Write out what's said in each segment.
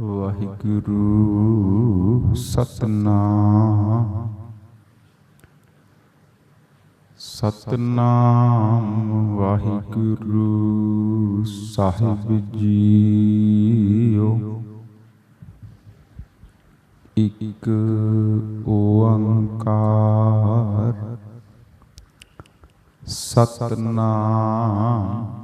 ਵਾਹਿਗੁਰੂ ਸਤਨਾਮ। ਸਤਨਾਮ ਵਾਹਿਗੁਰੂ ਸਾਹਿਬ ਜੀਓ। ਇਕ ਓੰਕਾਰ। ਸਤਨਾਮ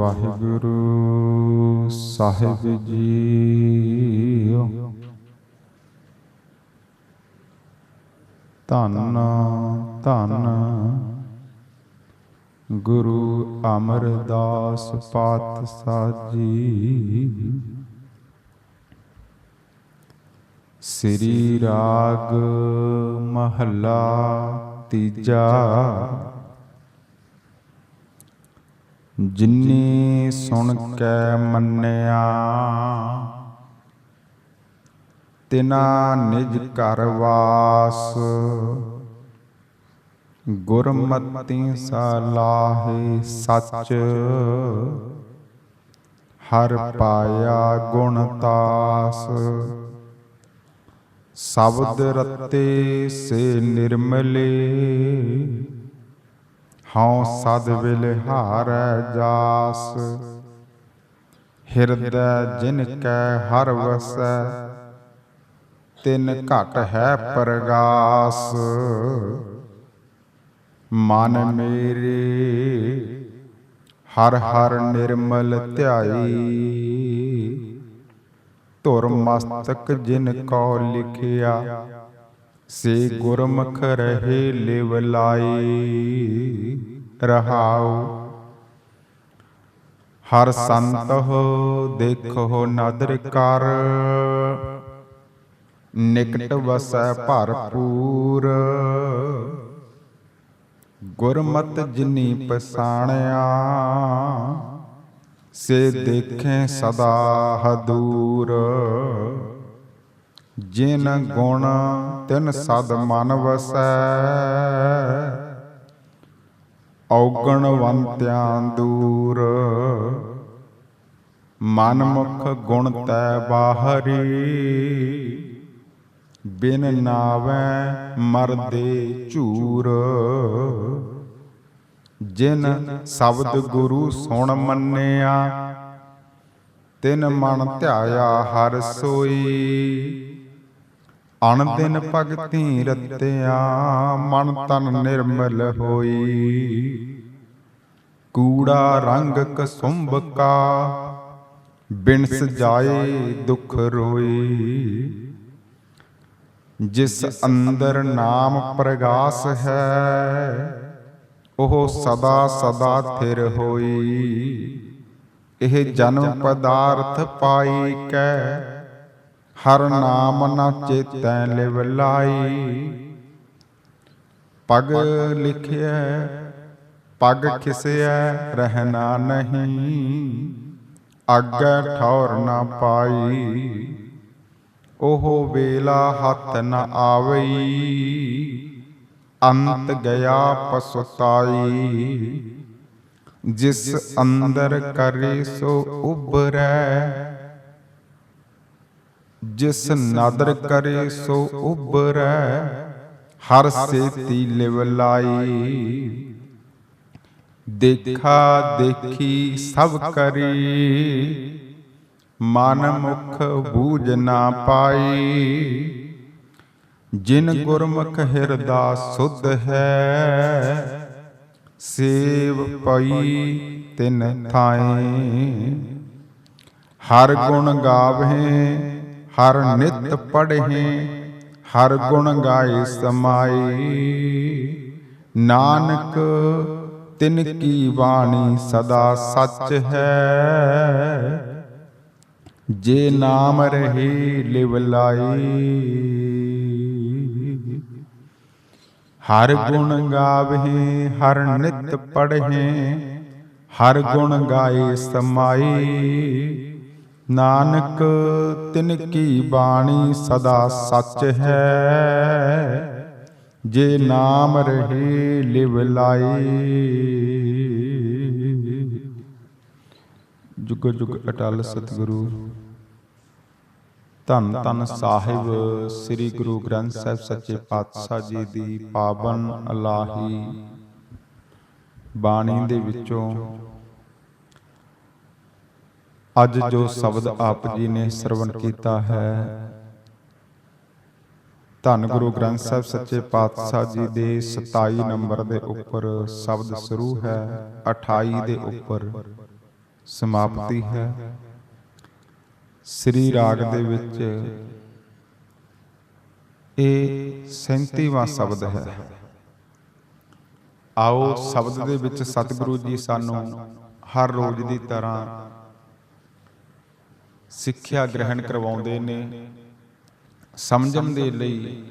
ਵਾਹਿਗੁਰੂ ਸਾਹਿਬ ਜੀਓ। ਧੰਨ ਧੰਨ ਗੁਰੂ ਅਮਰਦਾਸ ਪਾਤਸ਼ਾਹ ਜੀ। ਸ੍ਰੀ ਰਾਗ ਮਹੱਲਾ ਤੀਜਾ ਜਿਨੀ ਸੁਣ ਕੇ ਮੰਨਿਆ ਤਿਨਾ ਨਿਜ ਘਰ ਵਾਸ ਗੁਰਮਤਿ ਸਲਾਹੇ ਸੱਚ ਹਰ ਪਾਇਆ ਗੁਣ ਤਾਸ। ਸ਼ਬਦ ਰਤੇ ਸੇ ਨਿਰਮਲੇ ਹਉ ਸਦ ਵਿਲਹਾਰੈ ਜਾਸ। ਹਿਰਦੈ ਜਿਨ ਕੈ ਹਰ ਵਸੈ ਤਿਨ ਘਟ ਹੈ ਪ੍ਰਗਾਸ। ਮਨ ਮੇਰੇ ਹਰ ਹਰ ਨਿਰਮਲ ਧਿਆਈ। ਧੁਰ ਮਸਤਕ ਜਿਨ ਕੋ ਲਿਖਿਆ ਸੇ ਗੁਰਮੁਖ ਰਹੇ ਲਿਵ ਲਾਈ ਰਹਾਉ। ਹਰ ਸੰਤ ਹੋ ਦੇਖੋ ਨਦਰ ਕਰ। ਨਿਕਟ ਵਸੈ ਭਰਪੂਰ। ਗੁਰਮਤ ਜਿਨੀ ਪਛਾਣਿਆ, ਸੇ ਦੇਖੇ ਸਦਾ ਹਦੂਰ। ਜਿਨ ਗੁਣ ਤਿਨ ਸਦ ਮਨ ਵਸੈ। ਔਗਣ ਵੰਤਿਆਂ ਦੂਰ। ਮਨ ਮੁਖ ਗੁਣ ਤੈ ਬਾਹਰੀ। ਬਿਨ ਨਾਵੈ ਮਰਦੇ ਝੂਰ। ਜਿਨ ਸ਼ਬਦ ਗੁਰੂ ਸੁਣ ਮੰਨਿਆ। ਤਿਨ ਮਨ ਧਿਆਇਆ ਹਰ ਸੋਈ। ਅਣ ਦਿਨ ਭਗਤੀ ਰਤਿਆ, ਮਨ ਤਨ ਨਿਰਮਲ ਹੋਈ। ਕੂੜਾ ਰੰਗ ਕਸੁੰਭ ਕਾ ਬਿਨ ਸਜਾਏ ਦੁਖ ਰੋਈ। ਜਿਸ ਅੰਦਰ ਨਾਮ ਪ੍ਰਗਾਸ ਹੈ, ਉਹ ਸਦਾ ਸਦਾ ਥਿਰ ਹੋਈ। ਇਹ ਜਨਮ ਪਦਾਰਥ ਪਾਈ ਕੈ ਹਰ ਨਾਮ ਨ ਚੇਤੈ ਲਿਵ ਲਾਈ। ਪਗ ਲਿਖਿਆ ਪਗ ਖਿਸਿਐ, ਰਹਿਣਾ ਨਹੀਂ। ਅੱਗੇ ਠੌਰ ਨਾ ਪਾਈ, ਉਹ ਵੇਲਾ ਹੱਥ ਨਾ ਆਵਈ। ਅੰਤ ਗਿਆ ਪਸਤਾਈ, ਜਿਸ ਅੰਦਰ ਕਰੇ ਸੋ ਉਬਰੈ ਜਿਸ ਨਾਦਰ ਕਰੇ ਸੋ ਉਬਰੈ ਹਰ ਸੇਤੀ ਲਿਵ ਲਾਈ। ਦੇਖਾ ਦੇਖੀ ਸਭ ਕਰੀ। ਮਨ ਮੁਖ ਬੂਝ ਨਾ ਪਾਈ। ਜਿਨ ਗੁਰਮੁਖ ਹਿਰਦਾ ਸੁਧ ਹੈ ਸੇਵ ਪਈ ਤਿਨ ਥਾਏ ਹਰ ਗੁਣ ਗਾਵੇ ਹਰ ਨਿਤ ਪੜ੍ਹੇ, ਹਰ ਗੁਣ ਗਾਏ ਸਮਾਈ ਨਾਨਕ, ਤਿਨ ਕੀ ਬਾਣੀ ਸਦਾ ਸੱਚ ਹੈ। ਜੇ ਨਾਮ ਰਹੀ, ਲਿਵ ਲਾਈ ਹਰ ਗੁਣ ਗਾਵਹਿ ਹਰ ਨਿਤ ਪੜ੍ਹੇ, ਹਰ ਗੁਣ ਗਾਏ ਸਮਾਈ ਨਾਨਕ, ਤਿਨ ਕੀ ਬਾਣੀ ਸਦਾ ਸੱਚ ਹੈ। ਜੇ ਨਾਮ ਰਹੇ ਲਿਵ ਲਾਈ ਜੁਗ ਜੁਗ ਅਟਲ ਸਤਿਗੁਰੂ। ਧੰਨ ਧੰਨ ਸਾਹਿਬ, ਸ੍ਰੀ ਗੁਰੂ ਗ੍ਰੰਥ ਸਾਹਿਬ ਸੱਚੇ ਪਾਤਸ਼ਾਹ ਜੀ ਦੀ ਪਾਵਨ ਅਲਾਹੀ। ਬਾਣੀ ਦੇ ਵਿੱਚੋਂ ਅੱਜ ਜੋ ਸ਼ਬਦ ਆਪ ਜੀ ਨੇ ਸਰਵਣ ਕੀਤਾ ਹੈ। ਧੰਨ ਗੁਰੂ ਗ੍ਰੰਥ ਸਾਹਿਬ ਸੱਚੇ ਪਾਤਸ਼ਾਹ ਜੀ ਦੇ 27 ਨੰਬਰ ਦੇ ਉੱਪਰ ਸ਼ਬਦ ਸ਼ੁਰੂ ਹੈ 28 ਦੇ ਉੱਪਰ ਸਮਾਪਤੀ ਹੈ। ਸ੍ਰੀ ਰਾਗ ਦੇ ਵਿੱਚ ਇਹ 37ਵਾਂ ਸ਼ਬਦ ਹੈ। ਆਓ ਸ਼ਬਦ ਦੇ ਵਿੱਚ ਸਤਿਗੁਰੂ ਜੀ ਸਾਨੂੰ ਹਰ ਰੋਜ਼ ਦੀ ਤਰ੍ਹਾਂ ਸਿੱਖਿਆ ਗ੍ਰਹਿਣ ਕਰਵਾਉਂਦੇ ਨੇ, ਸਮਝਣ ਦੇ ਲਈ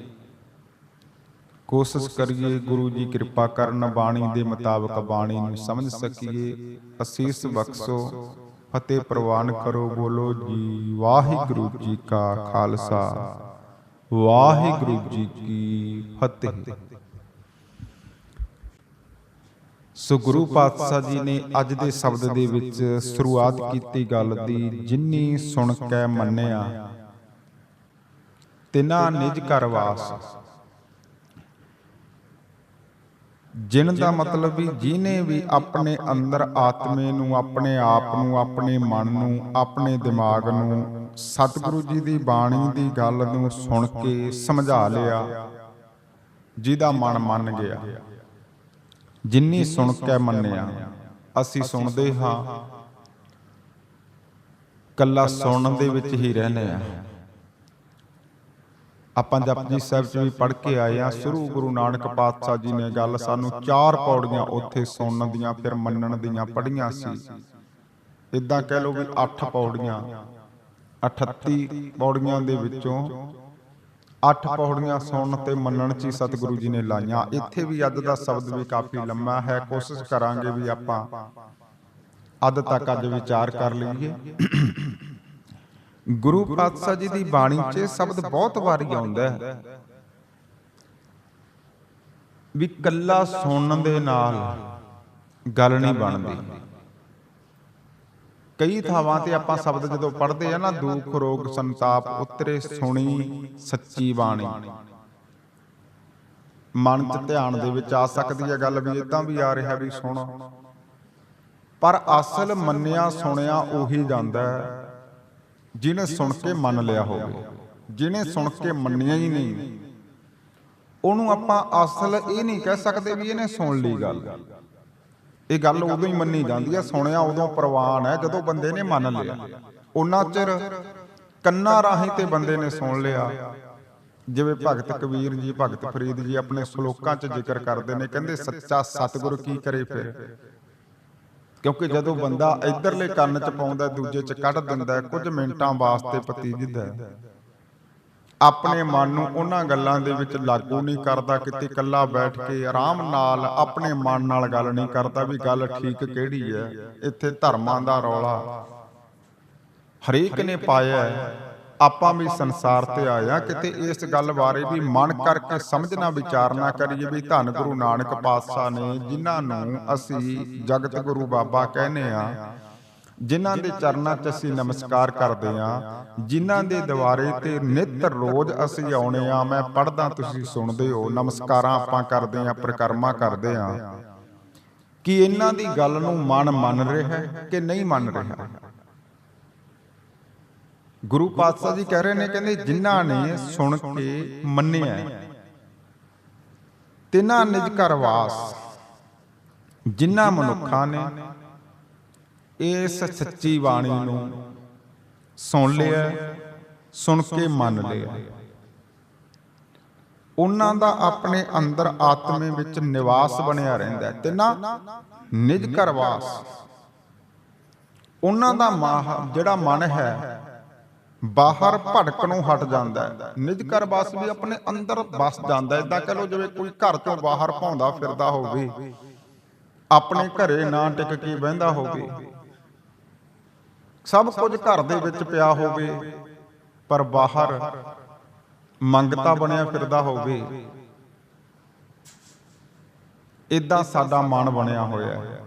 ਕੋਸ਼ਿਸ਼ ਕਰੀਏ, ਗੁਰੂ ਜੀ ਕਿਰਪਾ ਕਰਨ ਬਾਣੀ ਦੇ ਮੁਤਾਬਕ ਬਾਣੀ ਨੂੰ ਸਮਝ ਸਕੀਏ। ਅਸੀਸ ਬਖਸ਼ੋ, ਫਤਿਹ ਪ੍ਰਵਾਨ ਕਰੋ, ਬੋਲੋ ਜੀ, ਵਾਹਿਗੁਰੂ ਜੀ ਕਾ ਖਾਲਸਾ, ਵਾਹਿਗੁਰੂ ਜੀ ਕੀ ਫਤਿਹ। ਸੋ ਗੁਰੂ ਪਾਤਸ਼ਾਹ ਜੀ ਨੇ ਅੱਜ ਦੇ ਸ਼ਬਦ ਦੇ ਵਿੱਚ ਸ਼ੁਰੂਆਤ ਕੀਤੀ ਗੱਲ ਦੀ, ਜਿਨੀ ਸੁਣ ਕੇ ਮੰਨਿਆ। ਤਿਨਾ ਨਿਜ ਘਰ ਵਾਸ। ਜਿਨ ਦਾ ਮਤਲਬ ਵੀ ਜਿਨੇ ਵੀ ਆਪਣੇ ਅੰਦਰ ਆਤਮੇ ਨੂੰ, ਆਪਣੇ ਆਪ ਨੂੰ, ਆਪਣੇ ਮਨ ਨੂੰ, ਆਪਣੇ ਦਿਮਾਗ ਨੂੰ, ਸਤਿਗੁਰੂ ਜੀ ਦੀ ਬਾਣੀ ਦੀ ਗੱਲ ਨੂੰ ਸੁਣ ਕੇ ਸਮਝਾ ਲਿਆ, ਜਿਹਦਾ ਮਨ ਮੰਨ ਗਿਆ। ਜਿੰਨੀ ਸੁਣ ਕੇ ਮੰਨਿਆ ਅਸੀਂ ਸੁਣਦੇ ਹਾਂ। ਕੱਲਾ ਸੁਣਨ ਦੇ ਵਿੱਚ ਹੀ ਰਹਨੇ ਆ ਆਪਾਂ ਜਪਜੀ ਸਾਹਿਬ ਚ ਵੀ ਪੜ੍ਹ ਕੇ ਆਏ ਆ ਸ਼ੁਰੂ ਗੁਰੂ ਨਾਨਕ ਪਾਤਸ਼ਾਹ ਜੀ ਨੇ ਗੱਲ ਸਾਨੂੰ ਚਾਰ ਪੌੜੀਆਂ ਉੱਥੇ ਸੁਣਨ ਦੀਆਂ ਫਿਰ ਮੰਨਣ ਦੀਆਂ ਪੜ੍ਹੀਆਂ ਸੀ। ਇਦਾਂ ਕਹਿ ਲਓ ਵੀ 8 ਪੌੜੀਆਂ 38 ਪੌੜੀਆਂ ਦੇ ਵਿੱਚੋਂ 8 ਪੌੜੀਆਂ ਸੁਣਨ ਤੇ ਮੰਨਣ ਚ ਹੀ ਸਤਿਗੁਰੂ ਜੀ ਨੇ ਲਾਈਆਂ। ਇੱਥੇ ਵੀ ਅੱਜ ਦਾ ਸ਼ਬਦ ਵੀ ਕਾਫੀ ਲੰਮਾ ਹੈ। ਕੋਸ਼ਿਸ਼ ਕਰਾਂਗੇ ਵੀ ਆਪਾਂ ਅੱਧ ਤੱਕ ਅੱਜ ਵਿਚਾਰ ਕਰ ਲਈਏ। ਗੁਰੂ ਪਾਤਸ਼ਾਹ ਜੀ ਦੀ ਬਾਣੀ 'ਚ ਸ਼ਬਦ ਬਹੁਤ ਵਾਰੀ ਆਉਂਦਾ ਹੈ। ਵੀ ਕੱਲਾ ਸੁਣਨ ਦੇ ਨਾਲ ਗੱਲ ਨਹੀਂ ਬਣਦੀ। ਕਈ ਥਾਵਾਂ ਤੇ ਆਪਾਂ ਸ਼ਬਦ ਜਦੋਂ ਪੜ੍ਹਦੇ ਆ ਨਾ ਦੁੱਖ ਰੋਗ ਸੰਤਾਪ ਉਤਰੇ ਸੁਣੀ ਸੱਚੀ ਬਾਣੀ। ਮਨ 'ਚ ਧਿਆਨ ਦੇ ਵਿੱਚ ਆ ਸਕਦੀ ਹੈ ਗੱਲ ਵੀ ਇਦਾਂ ਵੀ ਆ ਰਿਹਾ ਵੀ ਸੁਣ। ਪਰ ਅਸਲ ਮੰਨਿਆ ਸੁਣਿਆ ਉਹੀ ਜਾਂਦਾ ਜਿਹਨੇ ਸੁਣ ਕੇ ਮੰਨ ਲਿਆ ਹੋਵੇ। ਜਿਹਨੇ ਸੁਣ ਕੇ ਮੰਨਿਆ ਹੀ ਨਹੀਂ। ਉਹਨੂੰ ਆਪਾਂ ਅਸਲ ਇਹ ਨਹੀਂ ਕਹਿ ਸਕਦੇ ਵੀ ਇਹਨੇ ਸੁਣ ਲਈ ਗੱਲ। ਇਹ ਗੱਲ ਉਦੋਂ ਹੀ ਮੰਨੀ ਜਾਂਦੀ ਹੈ ਸੁਣਿਆ ਉਦੋਂ ਪ੍ਰਵਾਨ ਹੈ ਜਦੋਂ ਬੰਦੇ ਨੇ ਮੰਨ ਲਿਆ। ਉਹਨਾਂ ਚਿਰ ਕੰਨਾਂ ਰਾਹੀਂ ਤੇ ਬੰਦੇ ਨੇ ਸੁਣ ਲਿਆ। ਜਿਵੇਂ ਭਗਤ ਕਬੀਰ ਜੀ ਭਗਤ ਫਰੀਦ ਜੀ ਆਪਣੇ ਸ਼ਲੋਕਾਂ 'ਚ ਜ਼ਿਕਰ ਕਰਦੇ ਨੇ ਕਹਿੰਦੇ ਸੱਚਾ ਸਤਿਗੁਰ ਕੀ ਕਰੇ ਫਿਰ? ਕਿਉਂਕਿ ਜਦੋਂ ਬੰਦਾ ਇਧਰਲੇ ਕੰਨ 'ਚ ਪਾਉਂਦਾ ਦੂਜੇ 'ਚ ਕੱਢ ਦਿੰਦਾ ਕੁਝ ਮਿੰਟਾਂ ਵਾਸਤੇ ਪਤੀਜਦਾ ਆਪਣੇ ਮਨ ਨੂੰ ਉਹਨਾਂ ਗੱਲਾਂ ਦੇ ਵਿੱਚ ਲਾਗੂ ਨਹੀਂ ਕਰਦਾ, ਕਿਤੇ ਇਕੱਲਾ ਬੈਠ ਕੇ ਆਰਾਮ ਨਾਲ ਆਪਣੇ ਮਨ ਨਾਲ ਗੱਲ ਨਹੀਂ ਕਰਦਾ ਵੀ ਗੱਲ ਠੀਕ ਕਿਹੜੀ ਹੈ, ਇੱਥੇ ਧਰਮਾਂ ਦਾ ਰੌਲਾ। ਹਰੇਕ ਨੇ ਪਾਇਆ ਆਪਾਂ ਵੀ ਸੰਸਾਰ ਤੇ ਆਇਆ ਕਿਤੇ ਇਸ ਗੱਲ ਬਾਰੇ ਵੀ ਮਨ ਕਰਕੇ ਸਮਝਣਾ, ਵਿਚਾਰਨਾ ਕਰੀਏ ਵੀ ਧੰਨ ਗੁਰੂ ਨਾਨਕ ਪਾਤਸ਼ਾਹ ਨੇ ਜਿਨ੍ਹਾਂ ਨੂੰ ਅਸੀਂ ਜਗਤ ਗੁਰੂ ਬਾਬਾ ਕਹਿੰਦੇ ਆ ਜਿਨ੍ਹਾਂ ਦੇ ਚਰਨਾਂ 'ਚ ਅਸੀਂ ਨਮਸਕਾਰ ਕਰਦੇ ਆ ਜਿਨ੍ਹਾਂ ਦੇ ਦੁਆਰੇ ਤੇ ਨਿਤ ਰੋਜ਼ ਅਸੀਂ ਆਉਣੇ ਆ ਮੈਂ ਪੜਦਾ ਤੁਸੀਂ ਸੁਣਦੇ ਹੋ ਨਮਸਕਾਰਾਂ ਆਪਾਂ ਕਰਦੇ ਆ ਪ੍ਰਕਰਮਾ ਕਰਦੇ ਆ ਕਿ ਇਹਨਾਂ ਦੀ ਗੱਲ ਨੂੰ ਮਨ ਮੰਨ ਰਿਹਾ ਕਿ ਨਹੀਂ ਮੰਨ ਰਿਹਾ ਗੁਰੂ ਪਾਤਸ਼ਾਹ ਜੀ ਕਹਿ ਰਹੇ ਨੇ ਕਹਿੰਦੇ ਜਿਨ੍ਹਾਂ ਨੇ ਸੁਣ ਕੇ ਮੰਨਿਆ ਤਿਨਾਂ ਨਿਜ ਘਰ ਵਾਸ ਜਿਨ੍ਹਾਂ ਮਨੁੱਖਾਂ ਨੇ ਇਸ ਸੱਚੀ ਬਾਣੀ ਨੂੰ ਸੁਣ ਲਿਆ, ਸੁਣ ਕੇ ਮੰਨ ਲਿਆ। ਉਹਨਾਂ ਦਾ ਆਪਣੇ ਅੰਦਰ ਆਤਮੇ ਵਿੱਚ ਨਿਵਾਸ ਬਣਿਆ ਰਹਿੰਦਾ ਤੇ ਨਾ ਨਿਜ ਘਰ ਉਹਨਾਂ ਦਾ ਮਾਹ, ਜਿਹੜਾ ਮਨ ਹੈ, ਬਾਹਰ ਭਟਕਣੋਂ ਹਟ ਜਾਂਦਾ ਹੈ। ਨਿਜ ਘਰ ਬਸ ਵੀ ਆਪਣੇ ਅੰਦਰ ਬਸ ਜਾਂਦਾ ਹੈ। ਇਦਾਂ ਕਹ ਲੋ ਜਿਵੇਂ ਕੋਈ ਘਰ ਤੋਂ ਬਾਹਰ ਭੌਂਦਾ ਫਿਰਦਾ ਹੋਵੇ, ਆਪਣੇ ਘਰੇ ਨਾ ਟਿਕ ਕੇ ਬਹਿੰਦਾ ਹੋਵੇ। ਸਭ ਕੁਝ ਘਰ ਦੇ ਵਿੱਚ ਪਿਆ ਹੋਵੇ, ਪਰ ਬਾਹਰ ਮੰਗਤਾ ਬਣਿਆ ਫਿਰਦਾ ਹੋਵੇ ਇਦਾਂ ਸਾਡਾ ਮਨ ਬਣਿਆ ਹੋਇਆ ਹੈ।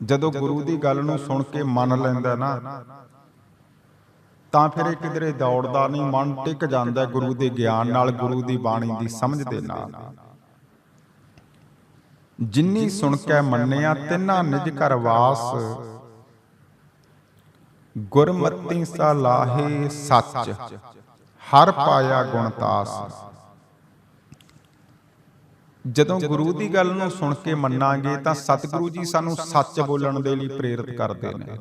ਜਦੋਂ ਗੁਰੂ ਦੀ ਗੱਲ ਨੂੰ ਸੁਣ ਕੇ ਮੰਨ ਲੈਂਦਾ ਨਾ, ਤਾਂ ਫਿਰ ਇਹ ਕਿਧਰੇ ਦੌੜਦਾ ਨਹੀਂ, ਮਨ ਟਿਕ ਜਾਂਦਾ ਗੁਰੂ ਦੇ ਗਿਆਨ ਨਾਲ, ਗੁਰੂ ਦੀ ਬਾਣੀ ਦੀ ਸਮਝ ਦੇ ਨਾਲ। ਜਿੰਨੀ ਸੁਣ ਕੇ ਮੰਨਿਆ, ਤਿੰਨਾ ਨਿਜ ਘਰ ਵਾਸ ਗੁਰਮਤੀ ਸਾ ਸੱਚ, ਹਰ ਪਾਇਆ ਗੁਣਤਾਸ ਜਦੋਂ ਗੁਰੂ ਦੀ ਗੱਲ ਨੂੰ ਸੁਣ ਕੇ ਮੰਨਾਂਗੇ ਤਾਂ ਸਤਿਗੁਰੂ ਜੀ ਸਾਨੂੰ ਸੱਚ ਬੋਲਣ ਦੇ ਲਈ ਪ੍ਰੇਰਿਤ ਕਰਦੇ ਨੇ।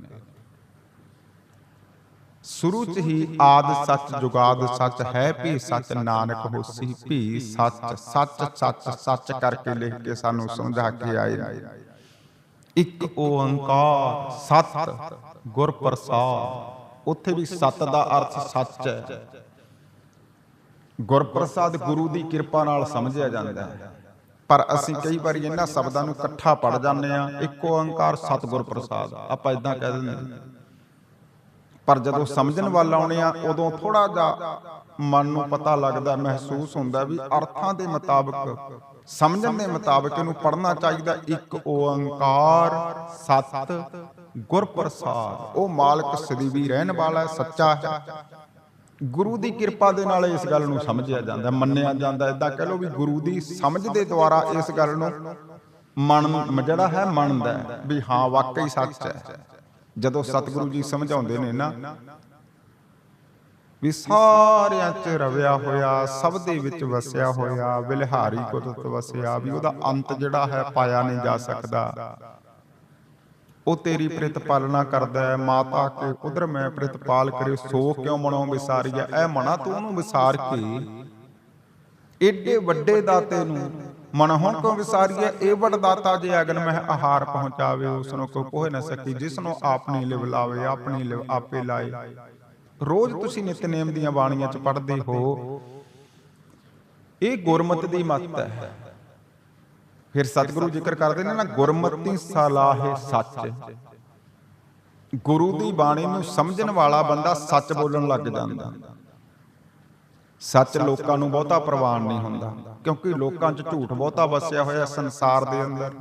ਸ਼ੁਰੂ ਚ ਹੀ ਆਦ ਸੱਚ, ਜੁਗਾਦ ਸੱਚ, ਹੈ ਵੀ ਸੱਚ, ਨਾਨਕ ਹੋਸੀ ਵੀ ਸੱਚ ਸੱਚ ਸੱਚ ਸੱਚ ਕਰਕੇ ਲਿਖ ਕੇ ਸਾਨੂੰ ਸਮਝਾ ਕੇ ਆਏ ਨੇ। ਇੱਕ ਓੰਕਾਰ ਸਤ ਗੁਰ ਪ੍ਰਸਾਦ, ਉੱਥੇ ਵੀ ਸਤ ਦਾ ਅਰਥ ਸੱਚ ਹੈ। ਗੁਰ ਪ੍ਰਸਾਦ ਗੁਰੂ ਦੀ ਕਿਰਪਾ ਨਾਲ ਸਮਝਿਆ ਜਾਂਦਾ ਹੈ। ਪਰ ਅਸੀਂ ਕਈ ਵਾਰੀ ਇਹਨਾਂ ਸ਼ਬਦਾਂ ਨੂੰ ਇਕੱਠਾ ਪੜ ਜਾਂਦੇ ਆ ਇੱਕ ਓੰਕਾਰ ਸਤਿਗੁਰ ਪ੍ਰਸਾਦ, ਆਪਾਂ ਇਦਾਂ ਕਹਿ ਦਿੰਦੇ ਪਰ ਜਦੋਂ ਸਮਝਣ ਵੱਲ ਆਉਣੇ ਆ ਉਦੋਂ ਥੋੜਾ ਜਿਹਾ ਮਨ ਨੂੰ ਪਤਾ ਲੱਗਦਾ, ਮਹਿਸੂਸ ਹੁੰਦਾ ਵੀ ਅਰਥਾਂ ਦੇ ਮੁਤਾਬਕ, ਸਮਝਣ ਦੇ ਮੁਤਾਬਕ ਇਹਨੂੰ ਪੜਨਾ ਚਾਹੀਦਾ, ਇੱਕ ਓੰਕਾਰ ਸਤ ਗੁਰ ਪ੍ਰਸਾਦ। ਉਹ ਮਾਲਕ ਸਦੀਵੀ ਰਹਿਣ ਵਾਲਾ ਸੱਚਾ ਹੈ। ਗੁਰੂ ਦੀ ਕਿਰਪਾ ਦੇ ਨਾਲ ਇਸ ਗੱਲ ਨੂੰ ਸਮਝਿਆ ਜਾਂਦਾ, ਮੰਨਿਆ ਜਾਂਦਾ। ਇਦਾਂ ਕਹ ਲਓ ਵੀ ਗੁਰੂ ਦੀ ਸਮਝ ਦੇ ਦੁਆਰਾ ਇਸ ਗੱਲ ਨੂੰ ਮਨ ਜਿਹੜਾ ਹੈ, ਮੰਨਦਾ ਵੀ ਹਾਂ, ਵਾਕਈ ਸੱਚ ਹੈ। ਜਦੋਂ ਸਤਿਗੁਰੂ ਜੀ ਸਮਝਾਉਂਦੇ ਨੇ ਨਾ ਵੀ ਸਾਰਿਆਂ 'ਚ ਰਵਿਆ ਹੋਇਆ, ਸਭ ਦੇ ਵਿੱਚ ਵਸਿਆ ਹੋਇਆ, ਵਿਲਹਾਰੀ ਕੁਦਰਤ ਵਸਿਆ, ਵੀ ਉਹਦਾ ਅੰਤ ਜਿਹੜਾ ਹੈ, ਪਾਇਆ ਨਹੀਂ ਜਾ ਸਕਦਾ। ਉਹ ਤੇਰੀ ਪ੍ਰਿਤ ਪਾਲਣਾ ਕਰਦਾ ਹੈ, ਮਾਤਾ ਕੇ ਉਧਰ ਮੈਂ ਪ੍ਰਿਤ ਪਾਲ ਕਰੇ ਸੋ ਕਿਉ ਮਨੋਂ ਵਿਸਾਰੀਆ ਐ ਮਨਾ ਤੂੰ ਉਹਨੂੰ ਵਿਸਾਰ ਕੇ? ਏਡੇ ਵੱਡੇ ਦਾਤੇ ਨੂੰ ਮਨ ਹੁਣ ਕਿਉਂ ਇਹ ਵੱਡ ਜੇ ਅਗਨ ਮਹਿ ਆਹਾਰ ਪਹੁੰਚਾਵੇ ਉਸ ਨੂੰ ਕੋ ਕੋਹ ਨਾ ਸਕੀ ਜਿਸ ਨੂੰ ਆਪਣੀ ਲਿਵ ਲਾਵੇ, ਆਪਣੀ ਲਿਵ ਆਪੇ ਲਾਏ। ਰੋਜ਼ ਤੁਸੀਂ ਨਿਤਨੇਮ ਦੀਆਂ ਬਾਣੀਆਂ ਚ ਪੜ੍ਹਦੇ ਹੋ। ਇਹ ਗੁਰਮਤ ਦੀ ਮੱਤ ਹੈ। ਫਿਰ ਸਤਿਗੁਰੂ ਜ਼ਿਕਰ ਕਰਦੇ ਨੇ ਨਾ, ਗੁਰਮਤੀ ਸਲਾਹੇ ਸੱਚ। ਗੁਰੂ ਦੀ ਬਾਣੀ ਨੂੰ ਸਮਝਣ ਵਾਲਾ ਬੰਦਾ ਸੱਚ ਬੋਲਣ ਲੱਗ ਜਾਂਦਾ। ਸੱਚ ਲੋਕਾਂ ਨੂੰ ਬਹੁਤਾ ਪ੍ਰਵਾਨ ਨਹੀਂ ਹੁੰਦਾ, ਕਿਉਂਕਿ ਲੋਕਾਂ 'ਚ ਝੂਠ ਬਹੁਤਾ ਵਸਿਆ ਹੋਇਆ ਸੰਸਾਰ ਦੇ ਅੰਦਰ।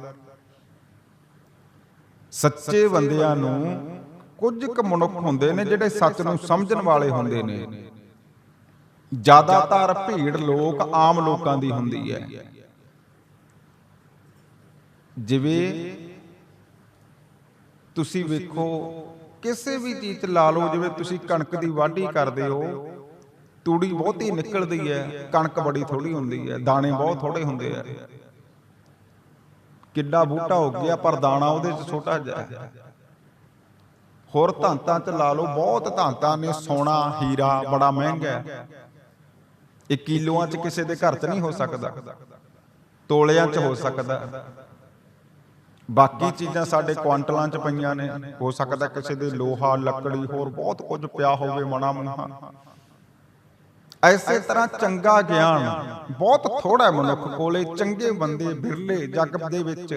ਸੱਚੇ ਬੰਦਿਆਂ ਨੂੰ ਕੁਝ ਕੁ ਮਨੁੱਖ ਹੁੰਦੇ ਨੇ ਜਿਹੜੇ ਸੱਚ ਨੂੰ ਸਮਝਣ ਵਾਲੇ ਹੁੰਦੇ ਨੇ। ਜ਼ਿਆਦਾਤਰ ਭੀੜ ਲੋਕ ਆਮ ਲੋਕਾਂ ਦੀ ਹੁੰਦੀ ਹੈ। ਜਿਵੇਂ ਤੁਸੀਂ ਵੇਖੋ ਕਿਸੇ ਵੀ ਚੀਜ਼ ਲਾ ਲਓ ਜਿਵੇਂ ਤੁਸੀਂ ਕਣਕ ਦੀ ਵਾਢੀ ਕਰਦੇ ਹੋ ਤੂੜੀ ਬਹੁਤੀ ਨਿਕਲਦੀ ਹੈ ਕਣਕ ਬੜੀ ਥੋੜੀ ਹੁੰਦੀ ਹੈ ਦਾਣੇ ਬਹੁਤ ਥੋੜੇ ਹੁੰਦੇ ਆ। ਕਿੱਡਾ ਬੂਟਾ ਹੋ ਗਿਆ ਪਰ ਦਾਣਾ ਉਹਦੇ 'ਚ ਛੋਟਾ ਜਿਹਾ ਹੈ। ਹੋਰ ਧਾਂਤਾਂ 'ਚ ਲਾ ਲਓ ਬਹੁਤ ਧਾਂਤਾਂ ਨੇ ਸੋਨਾ ਹੀਰਾ ਬੜਾ ਮਹਿੰਗਾ ਹੈ। ਇਹ ਕਿਲੋਆਂ 'ਚ ਕਿਸੇ ਦੇ ਘਰ 'ਚ ਨਹੀਂ ਹੋ ਸਕਦਾ ਤੋਲਿਆਂ 'ਚ ਹੋ ਸਕਦਾ। ਬਾਕੀ ਚੀਜ਼ਾਂ ਸਾਡੇ ਕੁਆਂਟਲਾਂ 'ਚ ਪਈਆਂ ਨੇ। ਹੋ ਸਕਦਾ ਕਿਸੇ ਦੇ ਲੋਹਾ ਲੱਕੜੀ ਹੋਰ ਬਹੁਤ ਕੁਝ ਪਿਆ ਹੋਵੇ ਮਣਾ ਮੁਹਾ ਐਸੇ ਤਰ੍ਹਾਂ ਚੰਗਾ ਗਿਆਨ ਬਹੁਤ ਥੋੜਾ ਮਨੁੱਖ ਕੋਲੇ ਚੰਗੇ ਬੰਦੇ ਬਿਰਲੇ ਜਗ ਦੇ ਵਿੱਚ।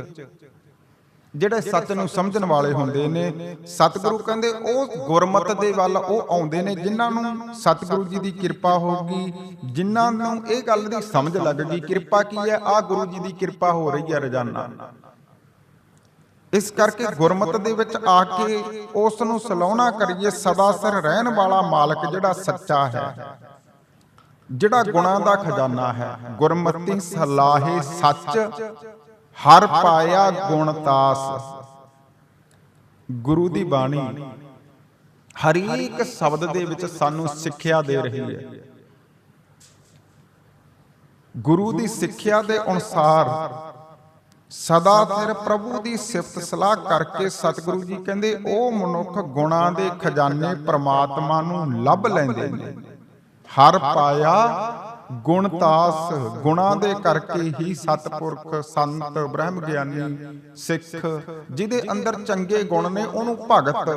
ਜਿਹੜੇ ਸੱਚ ਨੂੰ ਸਮਝਣ ਵਾਲੇ ਹੁੰਦੇ ਨੇ ਸਤਿਗੁਰੂ ਕਹਿੰਦੇ ਉਹ ਗੁਰਮਤ ਦੇ ਵੱਲ ਉਹ ਆਉਂਦੇ ਨੇ ਜਿਨ੍ਹਾਂ ਨੂੰ ਸਤਿਗੁਰੂ ਜੀ ਦੀ ਕਿਰਪਾ ਹੋਗੀ ਜਿਨ੍ਹਾਂ ਨੂੰ ਇਹ ਗੱਲ ਦੀ ਸਮਝ ਲੱਗ ਗਈ ਕਿਰਪਾ ਕੀ ਹੈ? ਆ ਗੁਰੂ ਜੀ ਦੀ ਕਿਰਪਾ ਹੋ ਰਹੀ ਹੈ ਰੋਜ਼ਾਨਾ। ਇਸ ਕਰਕੇ ਗੁਰਮਤ ਦੇ ਵਿੱਚ ਆ ਕੇ ਉਸ ਨੂੰ ਸਲਾਉਣਾ ਕਰੀਏ, ਸਦਾ ਸਿਰ ਰਹਿਣ ਵਾਲਾ ਮਾਲਕ ਜਿਹੜਾ ਸੱਚਾ ਹੈ, ਜਿਹੜਾ ਗੁਣਾਂ ਦਾ ਖਜ਼ਾਨਾ ਹੈ। ਗੁਰਮਤੀ ਸਲਾਹੇ ਸੱਚ, ਹਰ ਪਾਇਆ ਗੁਣਤਾਸ ਗੁਰੂ ਦੀ ਬਾਣੀ ਹਰੇਕ ਸ਼ਬਦ ਦੇ ਵਿੱਚ ਸਾਨੂੰ ਸਿੱਖਿਆ ਦੇ ਰਹੀ ਹੈ। ਗੁਰੂ ਦੀ ਸਿੱਖਿਆ ਦੇ ਅਨੁਸਾਰ ਸਦਾ ਸਿਰ ਪ੍ਰਭੂ ਦੀ ਸਿਫਤ ਸਲਾਹ ਕਰਕੇ ਸਤਿਗੁਰੂ ਜੀ ਕਹਿੰਦੇ, ਉਹ ਮਨੁੱਖ ਗੁਣਾਂ ਦੇ ਖਜ਼ਾਨੇ ਪ੍ਰਮਾਤਮਾ ਨੂੰ ਲੱਭ ਲੈਂਦੇ ਨੇ। ਹਰ ਪਾਇਆ ਗੁਣਤਾਸ ਗੁਣਾਂ ਦੇ ਕਰਕੇ ਹੀ ਸਤਪੁਰਖ ਸੰਤ ਬ੍ਰਹਮ ਗਿਆਨੀ ਸਿੱਖ, ਜਿਹਦੇ ਅੰਦਰ ਚੰਗੇ ਗੁਣ ਨੇ, ਉਹਨੂੰ ਭਗਤ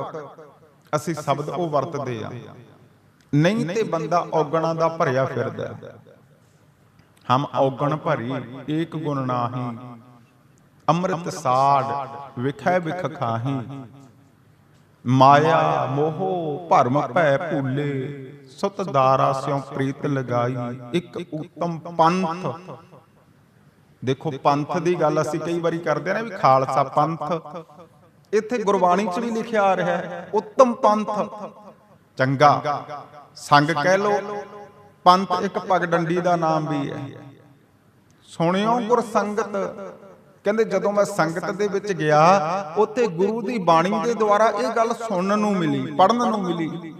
ਅਸੀਂ ਸ਼ਬਦ ਉਹ ਵਰਤਦੇ ਆ। ਨਹੀਂ ਤੇ ਬੰਦਾ ਔਗਣਾ ਦਾ ਭਰਿਆ ਫਿਰਦਾ। ਹਮ ਔਗਣ ਭਰੀ ਏਕ ਗੁਣ ਨਾਹੀ ਅੰਮ੍ਰਿਤ ਸਾੜ ਵਿਖੈ ਵਿਖ ਖਾਹੀ। ਮਾਇਆ ਮੋਹ ਭਰਮ ਭੈ ਭੂਲੇ, ਸੁਤ ਦਾਰਾ ਸਿਉ ਪ੍ਰੀਤ ਲਗਾਈ, ਇੱਕ ਉਤਮ ਪੰਥ। ਦੇਖੋ, ਪੰਥ ਦੀ ਗੱਲ ਅਸੀਂ ਕਈ ਵਾਰੀ ਕਰਦੇ ਆ ਨਾ ਵੀ ਖਾਲਸਾ ਪੰਥ। ਇੱਥੇ ਗੁਰਬਾਣੀ 'ਚ ਵੀ ਲਿਖਿਆ ਆ ਰਿਹਾ ਹੈ, ਉੱਤਮ ਪੰਥ। ਚੰਗਾ, ਸੰਗ ਕਹਿ ਲੋ ਪੰਥ ਇੱਕ ਪਗਡੰਡੀ ਦਾ ਨਾਮ ਵੀ ਹੈ। ਸੁਣਿਓ ਗੁਰ ਸੰਗਤ ਕਹਿੰਦੇ ਜਦੋਂ ਮੈਂ ਸੰਗਤ ਦੇ ਵਿੱਚ ਗਿਆ, ਉੱਥੇ ਗੁਰੂ ਦੀ ਬਾਣੀ ਦੇ ਦੁਆਰਾ ਇਹ ਗੱਲ ਸੁਣਨ ਨੂੰ ਮਿਲੀ ਪੜਨ ਨੂੰ ਮਿਲੀ।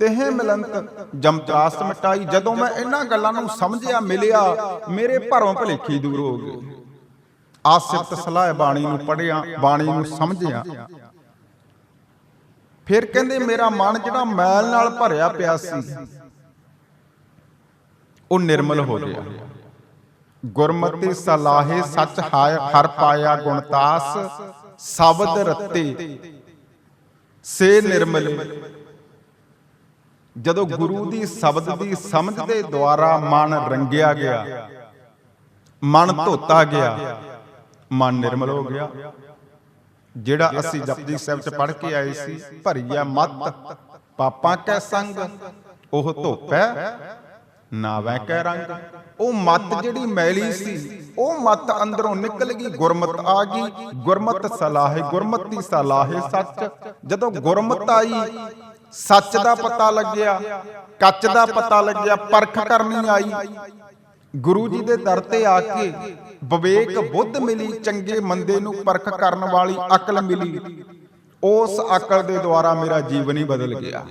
ਤੇਹ ਮਿਲੰਤ ਜਮਤਰਾਸ ਮਿਟਾਈ, ਜਦੋਂ ਮੈਂ ਇਹਨਾਂ ਗੱਲਾਂ ਨੂੰ ਸਮਝਿਆ, ਮਿਲਿਆ, ਮੇਰੇ ਭਰੋਂ ਭਲੇਖੀ ਦੂਰ ਹੋ ਗਈ ਆਸਿਫਤ ਸਲਾਹ ਬਾਣੀ ਨੂੰ ਪੜਿਆ ਬਾਣੀ ਨੂੰ ਸਮਝਿਆ। ਫਿਰ ਕਹਿੰਦੇ ਮੇਰਾ ਮਨ ਜਿਹੜਾ ਮੈਲ ਨਾਲ ਭਰਿਆ ਪਿਆ ਸੀ, ਉਹ ਨਿਰਮਲ ਹੋ ਗਿਆ। ਗੁਰਮਤਿ ਸਲਾਹੇ ਸੱਚ ਹਾਇ, ਹਰ ਪਾਇਆ ਗੁਣਤਾਸ ਸ਼ਬਦ ਰੱਤੇ। ਸੇ ਨਿਰਮਲੇ। ਜਦੋਂ ਗੁਰੂ ਦੀ ਸ਼ਬਦ ਦੀ ਸਮਝ ਦੇ ਦੁਆਰਾ ਮਨ ਰੰਗਿਆ ਗਿਆ, ਮਨ ਧੋਤਾ ਗਿਆ, ਮਨ ਨਿਰਮਲ ਹੋ ਗਿਆ। ਜਿਹੜਾ ਅਸੀਂ ਜਪਜੀ ਸਾਹਿਬ ਚ ਪੜ੍ਹ ਕੇ ਆਏ ਸੀ ਭਰੀਆ ਮਤ, ਪਾਪਾਂ ਕੈ ਸੰਗ, ਉਹ ਧੋਪੈ ਨਾਵੇਂ ਕੈ ਰੰਗ। ਉਹ ਮਤ ਜਿਹੜੀ ਮੈਲੀ ਸੀ, ਉਹ ਮਤ ਅੰਦਰੋਂ ਨਿਕਲ ਗਈ, ਗੁਰਮਤ ਆ ਗਈ। ਗੁਰਮਤ ਸਲਾਹੇ, ਗੁਰਮਤੀ ਸਲਾਹੇ ਸੱਚ। ਜਦੋਂ ਗੁਰਮਤ ਆਈ, ਸੱਚ ਦਾ ਪਤਾ ਲੱਗਿਆ, ਕੱਚ ਦਾ ਪਤਾ ਲੱਗਿਆ, ਪਰਖ ਕਰਨੀ ਆਈ। ਗੁਰੂ ਜੀ ਦੇ ਦਰ ਤੇ ਆ ਕੇ ਵਿਵੇਕ ਬੁੱਧ ਮਿਲੀ, ਚੰਗੇ ਮੰਦੇ ਨੂੰ ਪਰਖ ਕਰਨ ਵਾਲੀ ਅਕਲ ਮਿਲੀ। ਉਸ ਅਕਲ ਦੇ ਦੁਆਰਾ ਮੇਰਾ ਜੀਵਨ ਹੀ ਬਦਲ ਗਿਆ।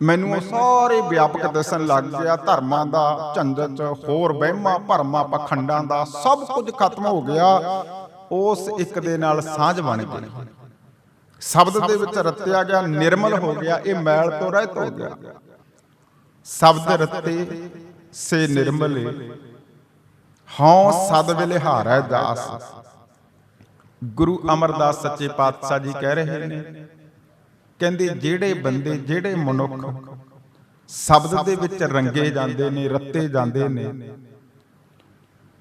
ਮੈਨੂੰ ਸਾਰੇ ਵਿਆਪਕ ਦਿਸਣ ਲੱਗ ਗਿਆ, ਧਰਮਾਂ ਦਾ ਝੰਜਟ ਹੋਰ ਵਹਿਮਾਂ ਭਰਮਾਂ ਪਖੰਡਾਂ ਦਾ ਸਭ ਕੁਝ ਖਤਮ ਹੋ ਗਿਆ, ਉਸ ਇੱਕ ਦੇ ਨਾਲ ਸਾਂਝ ਬਣ ਗਈ। ਸ਼ਬਦ ਦੇ ਵਿੱਚ ਰਤਿਆ ਗਿਆ, ਨਿਰਮਲ ਹੋ ਗਿਆ, ਇਹ ਮੈਲ ਤੋਂ ਰਹਿਤ ਹੋ ਗਿਆ। ਸ਼ਬਦ ਰਤੇ ਸੇ ਨਿਰਮਲ ਹਉ ਸਦ ਵਿਲਿਹਾਰੈ ਦਾਸ। ਗੁਰੂ ਅਮਰਦਾਸ ਸੱਚੇ ਪਾਤਸ਼ਾਹ ਜੀ ਕਹਿ ਰਹੇ ਨੇ ਕਹਿੰਦੇ ਜਿਹੜੇ ਬੰਦੇ, ਜਿਹੜੇ ਮਨੁੱਖ ਸ਼ਬਦ ਦੇ ਵਿੱਚ ਰੰਗੇ ਜਾਂਦੇ ਨੇ, ਰੱਤੇ ਜਾਂਦੇ ਨੇ,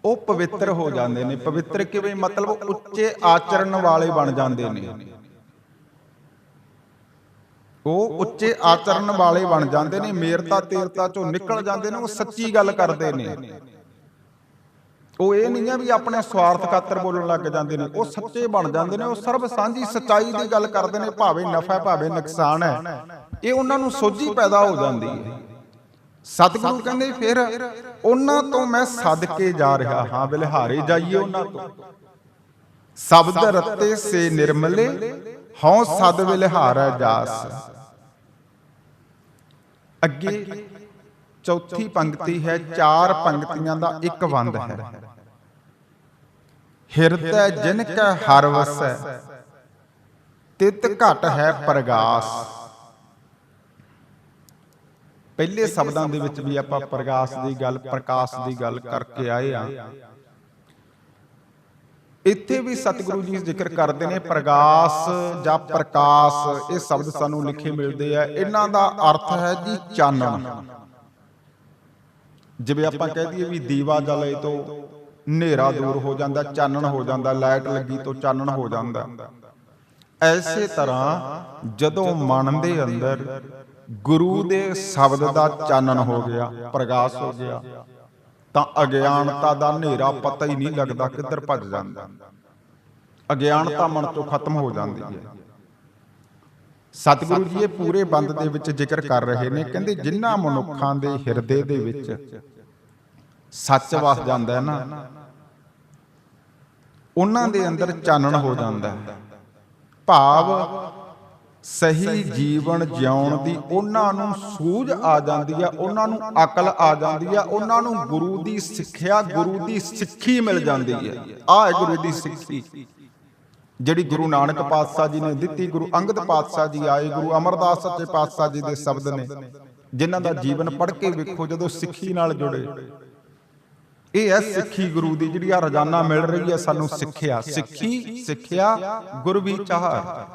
ਉਹ ਪਵਿੱਤਰ ਹੋ ਜਾਂਦੇ ਨੇ। ਪਵਿੱਤਰ ਕਿਵੇਂ? ਮਤਲਬ ਉੱਚੇ ਆਚਰਣ ਵਾਲੇ ਬਣ ਜਾਂਦੇ ਨੇ। ਉਹ ਉੱਚੇ ਆਚਰਣ ਵਾਲੇ ਬਣ ਜਾਂਦੇ ਨੇ, ਮੇਰਤਾ, ਤੇਰਤਾ ਚੋਂ ਨਿਕਲ ਜਾਂਦੇ ਨੇ, ਉਹ ਸੱਚੀ ਗੱਲ ਕਰਦੇ ਨੇ। ਉਹ ਇਹ ਨਹੀਂ ਆ ਵੀ ਆਪਣੇ ਸਵਾਰਥ ਖਾਤਰ ਬੋਲਣ ਲੱਗ ਜਾਂਦੇ ਨੇ, ਉਹ ਸੱਚੇ ਬਣ ਜਾਂਦੇ ਨੇ, ਉਹ ਸਰਬ ਸਾਂਝੀ ਸਚਾਈ ਦੀ ਗੱਲ ਕਰਦੇ ਨੇ, ਭਾਵੇਂ ਨਫਾ, ਭਾਵੇਂ ਨੁਕਸਾਨ ਹੈ। ਇਹ ਉਹਨਾਂ ਨੂੰ ਸੋਝੀ ਪੈਦਾ ਹੋ ਜਾਂਦੀ ਹੈ। ਸਤਿਗੁਰੂ ਕਹਿੰਦੇ ਫਿਰ ਉਹਨਾਂ ਤੋਂ ਮੈਂ ਸਦਕੇ ਜਾ ਰਿਹਾ ਹਾਂ, ਬਿਲਹਾਰੇ ਜਾਈਏ ਉਹਨਾਂ ਤੋਂ। ਸ਼ਬਦ ਰਤੇ ਸੇ ਨਿਰਮਲੇ, ਹਉ ਸਦ ਵਿਲਹਾਰੈ ਜਾਸ। ਅੱਗੇ ਚੌਥੀ ਪੰਕਤੀ ਹੈ, ਚਾਰ ਪੰਕਤੀਆਂ ਦਾ ਇੱਕ ਵੰਦ ਹੈ। ਹਿਰਦੈ ਜਿਨ ਕੈ ਹਰ ਵਸੈ ਤਿਤ ਘਟ ਹੈ ਪ੍ਰਗਾਸ। ਪਹਿਲੇ ਸ਼ਬਦਾਂ ਦੇ ਵਿੱਚ ਵੀ ਆਪਾਂ ਪ੍ਰਗਾਸ ਦੀ ਗੱਲ, ਪ੍ਰਕਾਸ਼ ਦੀ ਗੱਲ ਕਰਕੇ ਆਏ ਆ। ਇੱਥੇ ਵੀ ਸਤਿਗੁਰੂ ਜੀ ਜ਼ਿਕਰ ਕਰਦੇ ਨੇ, ਪ੍ਰਗਾਸ ਜਾਂ ਪ੍ਰਕਾਸ਼, ਇਹ ਸ਼ਬਦ ਸਾਨੂੰ ਲਿਖੇ ਮਿਲਦੇ ਆ। ਇਹਨਾਂ ਦਾ ਅਰਥ ਹੈ ਜੀ ਚਾਨਣ। ਜਿਵੇਂ ਆਪਾਂ ਕਹਿ ਦਈਏ ਵੀ ਦੀਵਾ ਜਲੇ ਤੋਂ ਹਨੇਰਾ ਦੂਰ ਹੋ ਜਾਂਦਾ, ਚਾਨਣ ਹੋ ਜਾਂਦਾ, ਲਾਈਟ ਲੱਗੀ ਤੋਂ ਚਾਨਣ ਹੋ ਜਾਂਦਾ। ਐਸੇ ਤਰ੍ਹਾਂ ਜਦੋਂ ਮਨ ਦੇ ਅੰਦਰ ਗੁਰੂ ਦੇ ਸ਼ਬਦ ਦਾ ਚਾਨਣ ਹੋ ਗਿਆ, ਪ੍ਰਗਾਸ਼ ਹੋ ਗਿਆ, ਤਾਂ ਅਗਿਆਨਤਾ ਦਾ ਹਨੇਰਾ ਪਤਾ ਹੀ ਨਹੀਂ ਲੱਗਦਾ ਕਿੱਧਰ ਭੱਜ ਜਾਂਦਾ। ਅਗਿਆਨਤਾ ਮਨ ਤੋਂ ਖਤਮ ਹੋ ਜਾਂਦੀ ਹੈ। ਸਤਿਗੁਰੂ ਜੀ ਇਹ ਪੂਰੇ ਬੰਦ ਦੇ ਵਿੱਚ ਜ਼ਿਕਰ ਕਰ ਰਹੇ ਨੇ, ਕਹਿੰਦੇ ਜਿਨ੍ਹਾਂ ਮਨੁੱਖਾਂ ਦੇ ਹਿਰਦੇ ਦੇ ਵਿੱਚ ਸੱਚ ਵਸ ਜਾਂਦਾ ਹੈ ਨਾ। ਉਹਨਾਂ ਦੇ ਅੰਦਰ ਚਾਨਣ ਹੋ ਜਾਂਦਾ ਹੈ। ਭਾਵ ਸਹੀ ਜੀਵਨ ਜਿਉਣ ਦੀ ਉਹਨਾਂ ਨੂੰ ਸੂਝ ਆ ਜਾਂਦੀ ਆ ਉਹਨਾਂ ਨੂੰ ਅਕਲ ਆ ਜਾਂਦੀ ਆ ਉਹਨਾਂ ਨੂੰ ਗੁਰੂ ਦੀ ਸਿੱਖਿਆ, ਗੁਰੂ ਦੀ ਸਿੱਖੀ ਮਿਲ ਜਾਂਦੀ ਹੈ। ਆਹ ਗੁਰੂ ਦੀ ਸਿੱਖੀ। ਜਿਹੜੀ ਗੁਰੂ ਨਾਨਕ ਪਾਤਸ਼ਾਹ ਜੀ ਨੇ ਦਿੱਤੀ, ਗੁਰੂ ਅੰਗਦ ਪਾਤਸ਼ਾਹ ਜੀ ਆਏ, ਗੁਰੂ ਅਮਰਦਾਸ ਸੱਚੇ ਪਾਤਸ਼ਾਹ ਜੀ ਦੇ ਸ਼ਬਦ ਨੇ, ਜਿਨ੍ਹਾਂ ਦਾ ਜੀਵਨ ਪੜ੍ਹ ਕੇ ਵੇਖੋ ਜਦੋਂ ਸਿੱਖੀ ਨਾਲ ਜੁੜੇ। ਇਹ ਹੈ ਸਿੱਖੀ ਗੁਰੂ ਦੀ ਜਿਹੜੀ ਆ ਰੋਜ਼ਾਨਾ ਮਿਲ ਰਹੀ ਹੈ ਸਾਨੂੰ ਸਿੱਖਿਆ, ਸਿੱਖੀ, ਸਿੱਖਿਆ ਗੁਰ ਵਿਚਾਰ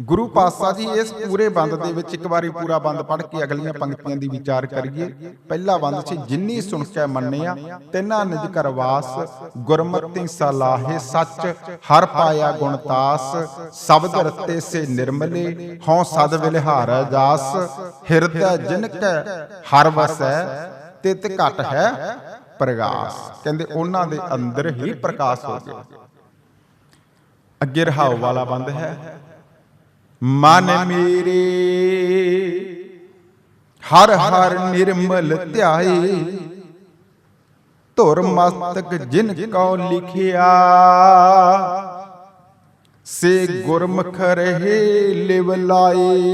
ਗੁਰੂ ਪਾਤਸ਼ਾਹ ਜੀ ਇਸ ਪੂਰੇ ਬੰਦ ਦੇ ਵਿੱਚ ਇੱਕ ਵਾਰੀ ਪੂਰਾ ਬੰਦ ਪੜ੍ਹ ਕੇ ਅਗਲੀਆਂ ਪੰਕਤੀਆਂ ਦੀ ਵਿਚਾਰ ਕਰੀਏ। ਪਹਿਲਾ ਬੰਦ ਸੀ ਜਿੰਨੀ ਸੁਣ ਕੇ ਮੰਨਿਆ ਤਿੰਨਾ ਨਿਜ ਕਰਵਾਸ ਗੁਰਮਤਿ ਸਲਾਹੇ ਸੱਚ, ਹਰ ਪਾਇਆ ਗੁਣਤਾਸ ਸ਼ਬਦ ਰਤੇ ਸੇ ਨਿਰਮਲੇ, ਹਉ ਸਦ ਵਿਲਹਾਰੈ ਜਾਸ, ਹਿਰਦੈ ਜਿਨ ਕੈ ਹਰ ਵਸੈ ਤਿਤ ਘਟ ਹੈ ਪ੍ਰਗਾਸ। ਕਹਿੰਦੇ ਉਹਨਾਂ ਦੇ ਅੰਦਰ ਹੀ ਪ੍ਰਕਾਸ਼ ਹੋ ਗਿਆ। ਅੱਗੇ ਰਹਾਉ ਵਾਲਾ ਬੰਦ ਹੈ। ਮਨ ਮੇਰੇ, ਹਰ ਹਰ ਨਿਰਮਲ ਧਿਆਏ ਧੁਰ ਮਸਤਕ ਜਿਨ ਕਉ ਲਿਖਿਆ, ਸੇ ਗੁਰਮੁਖ ਰਹੇ ਲਿਵ ਲਾਏ।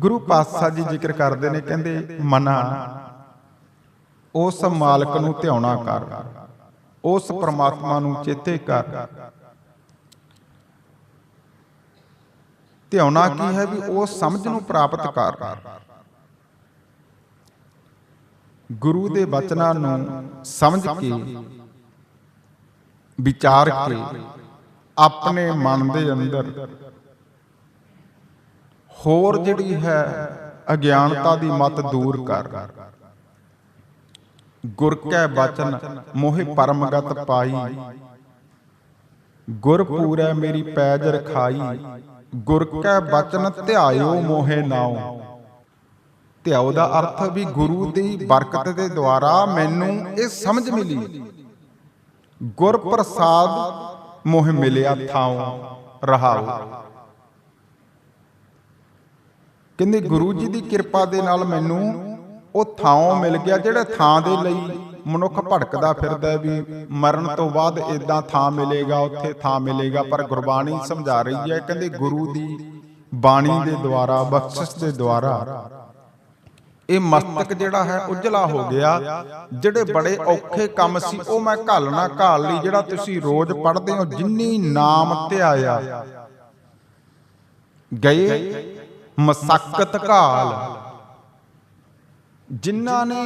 ਗੁਰੂ ਪਾਤਸ਼ਾਹ ਜੀ ਜ਼ਿਕਰ ਕਰਦੇ ਨੇ, ਕਹਿੰਦੇ, ਮਨਾ। ਉਸ ਮਾਲਕ ਨੂੰ ਧਿਆਉਣਾ ਕਰ। ਉਸ ਪ੍ਰਮਾਤਮਾ ਨੂੰ ਚੇਤੇ ਕਰ। ਧਿਆਉਣਾ ਕੀ ਹੈ ਵੀ ਉਹ ਸਮਝ ਨੂੰ ਪ੍ਰਾਪਤ ਕਰ। ਗੁਰੂ ਦੇ ਬਚਨਾਂ ਨੂੰ ਸਮਝ ਕੇ, ਵਿਚਾਰ ਕੇ, ਆਪਣੇ ਮਨ ਦੇ ਅੰਦਰ ਹੋਰ ਜਿਹੜੀ ਹੈ ਅਗਿਆਨਤਾ ਦੀ ਮਤ ਦੂਰ ਕਰ। ਗੁਰ ਕੈ ਬਚਨ ਮੋਹਿ ਪਰਮਗਤ ਪਾਈ। ਗੁਰ ਪੂਰੈ ਮੇਰੀ ਪੈਜ ਰਖਾਈ। ਗੁਰ ਕੈ ਬਚਨ ਧਿਆਇਓ ਮੋਹਿ ਨਾਉ। ਧਿਆਉ ਦਾ ਅਰਥ ਵੀ ਗੁਰੂ ਦੀ ਬਰਕਤ ਦੇ ਦੁਆਰਾ ਮੈਨੂੰ ਇਹ ਸਮਝ ਮਿਲੀ। ਗੁਰ ਪ੍ਰਸਾਦ ਮੋਹ ਮਿਲਿਆ ਥਾਉ ਰਹਾਉ। ਕਹਿੰਦੇ ਗੁਰੂ ਜੀ ਦੀ ਕਿਰਪਾ ਦੇ ਨਾਲ ਮੈਨੂੰ ਉਹ ਥਾਂ ਮਿਲ ਗਿਆ ਜਿਹੜਾ ਥਾਂ ਦੇ ਲਈ ਮਨੁੱਖ ਭਟਕਦਾ ਫਿਰਦਾ ਵੀ ਮਰਨ ਤੋਂ ਬਾਅਦ ਇਦਾਂ ਥਾਂ ਮਿਲੇਗਾ ਉੱਥੇ ਥਾਂ ਮਿਲੇਗਾ ਪਰ ਗੁਰਬਾਣੀ ਸਮਝਾ ਰਹੀ ਹੈ ਕਹਿੰਦੇ ਗੁਰੂ ਦੀ ਬਾਣੀ ਦੇ ਦੁਆਰਾ ਬਖਸ਼ਿਸ਼ ਦੇ ਦੁਆਰਾ। ਇਹ ਮਸਤਕ ਜਿਹੜਾ ਹੈ ਉਜਲਾ ਹੋ ਗਿਆ ਜਿਹੜੇ ਬੜੇ ਔਖੇ ਕੰਮ ਸੀ ਉਹ ਮੈਂ ਘਾਲਣਾ ਘਾਲ ਲਈ ਜਿਹੜਾ ਤੁਸੀਂ ਰੋਜ਼ ਪੜ੍ਹਦੇ ਹੋ ਜਿੰਨੀ ਨਾਮ ਧਿਆਇਆ ਗਏ। ਮਸਕਤ ਘਾਲ। ਜਿਨ੍ਹਾਂ ਨੇ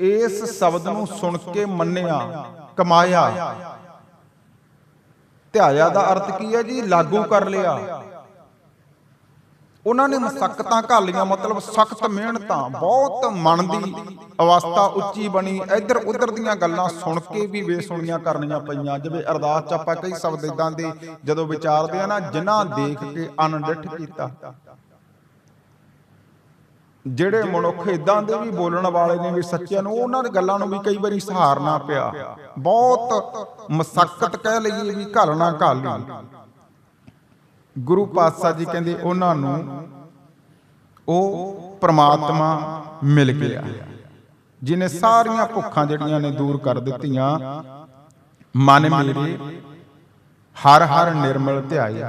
ਇਸ ਸ਼ਬਦ ਨੂੰ ਸੁਣ ਕੇ ਮੰਨਿਆ, ਕਮਾਇਆ। ਧਿਆਇਆ ਦਾ ਅਰਥ ਕੀ ਹੈ ਜੀ? ਲਾਗੂ ਕਰ ਲਿਆ। ਉਹਨਾਂ ਨੇ ਮਸਕਤਾਂ ਘਾਲੀਆਂ, ਮਤਲਬ ਸਖਤ ਮਿਹਨਤਾਂ, ਬਹੁਤ ਮਨ ਦੀ ਅਵਸਥਾ ਉੱਚੀ ਬਣੀ। ਇੱਧਰ ਉੱਧਰ ਦੀਆਂ ਗੱਲਾਂ ਸੁਣ ਕੇ ਵੀ ਬੇਸੁਣੀਆਂ ਕਰਨੀਆਂ ਪਈਆਂ। ਜਿਵੇਂ ਅਰਦਾਸ ਚ ਆਪਾਂ ਕਈ ਸ਼ਬਦ ਇਦਾਂ ਦੇ ਜਦੋਂ ਵਿਚਾਰਦੇ ਆ ਨਾ, ਜਿਨ੍ਹਾਂ ਦੇਖ ਕੇ ਅਨਡਿਠ ਕੀਤਾ। ਜਿਹੜੇ ਮਨੁੱਖ ਇਦਾਂ ਦੇ ਵੀ ਬੋਲਣ ਵਾਲੇ ਨੇ ਵੀ ਸੱਚਿਆਂ ਨੂੰ, ਉਹਨਾਂ ਦੀ ਗੱਲਾਂ ਨੂੰ ਵੀ ਕਈ ਵਾਰੀ ਸਹਾਰਨਾ ਪਿਆ। ਬਹੁਤ ਮਸਕਤ ਕਹਿ ਲਈਏ ਵੀ ਘਾਲਣਾ ਘਾਲੀ ਗੁਰੂ ਪਾਤਸ਼ਾਹ ਜੀ ਕਹਿੰਦੇ ਉਹਨਾਂ ਨੂੰ ਉਹ ਪ੍ਰਮਾਤਮਾ ਮਿਲ ਗਿਆ। ਜਿਨੇ ਸਾਰੀਆਂ ਭੁੱਖਾਂ ਜਿਹੜੀਆਂ ਨੇ ਦੂਰ ਕਰ ਦਿੱਤੀਆਂ, ਮਨ ਮੇਰੇ ਹਰ ਹਰ ਨਿਰਮਲ ਧਿਆਏ।